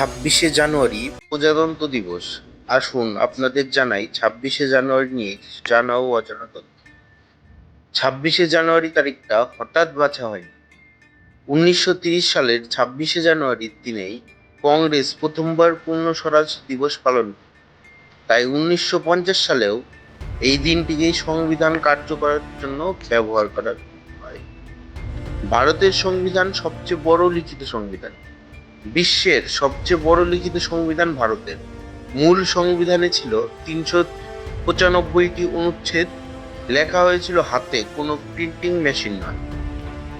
ছাব্বিশে জানুয়ারি প্রজাতন্ত্র দিবস। আসুন আপনাদের জানাই, ছাব্বিশে জানুয়ারি নিয়ে জানা ও অজানা তথ্য। ছাব্বিশে জানুয়ারি তারিখটা হঠাৎ বাছা হয়নি। উনিশশো সালের ছাব্বিশে জানুয়ারির দিনেই কংগ্রেস প্রথমবার পূর্ণ স্বরাজ দিবস পালন। তাই উনিশশো পঞ্চাশ সালেও এই দিনটিকেই সংবিধান কার্যকরের জন্য ব্যবহার করা হয়। ভারতের সংবিধান সবচেয়ে বড় লিখিত সংবিধান। বিশ্বের সবচেয়ে বড় লিখিত সংবিধান ভারতের। মূল সংবিধানে ছিল তিনশো পঁচানব্বইটি অনুচ্ছেদ। লেখা হয়েছিল হাতে, কোনো প্রিন্টিং মেশিন নয়।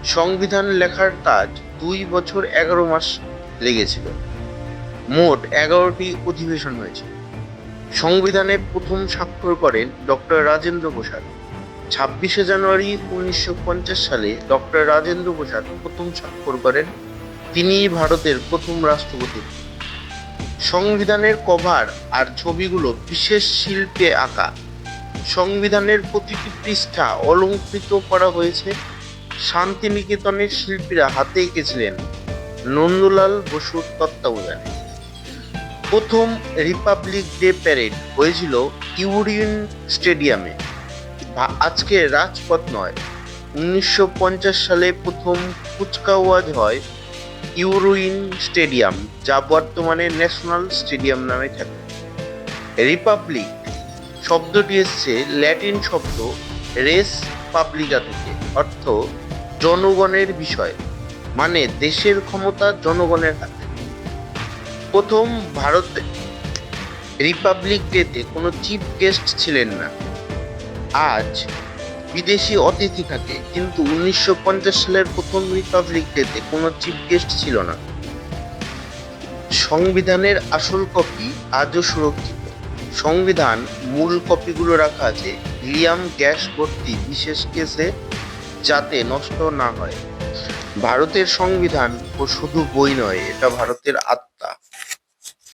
সংবিধান লেখার কাজ দুই বছর এগারো মাস লেগেছিল। মোট এগারোটি অধিবেশন হয়েছিল সংবিধানে প্রথম স্বাক্ষর করেন ডক্টর রাজেন্দ্র প্রসাদ। ছাব্বিশে জানুয়ারি উনিশশো পঞ্চাশ সালে ডক্টর রাজেন্দ্র প্রসাদ প্রথম স্বাক্ষর করেন তিনিই ভারতের প্রথম রাষ্ট্রপতি। সংবিধানের কভার আর ছবিগুলো বিশেষ শিল্পে আঁকা। সংবিধানের প্রতিটি পৃষ্ঠা অলঙ্কৃত করা হয়েছে। শান্তিনিকেতনের শিল্পীরা হাতে এঁকেছিলেন নন্দলাল বসুর তত্ত্বাবধানে। প্রথম রিপাবলিক ডে প্যারেড হয়েছিল ইউরিয়ন স্টেডিয়ামে। আজকে রাজপথ নয়। উনিশশো সালে প্রথম কুচকাওয়াজ হয় ইউরোইন স্টেডিয়াম, যা বর্তমানে ন্যাশনাল স্টেডিয়াম নামে খ্যাত। রিপাবলিক শব্দটি এসছে ল্যাটিন শব্দ রেস পাবলিকা থেকে, অর্থ জনগণের বিষয় মানে দেশের ক্ষমতা জনগণের হাতে। প্রথম ভারতে রিপাবলিক ডেতে কোনো চিফ গেস্ট ছিলেন না। আজ বিদেশি অতিথি থাকে, কিন্তু উনিশশো পঞ্চাশ সালের প্রথম রিপাবলিক ডেতে কোনো চিফ গেস্ট ছিল না। সংবিধানের আসল কপি আজও সুরক্ষিত। সংবিধান মূল কপিগুলো রাখা আছে হিলিয়াম গ্যাস ভর্তি বিশেষ কেসে, যাতে নষ্ট না হয়। ভারতের সংবিধান ও শুধু বই নয়, এটা ভারতের আত্মা।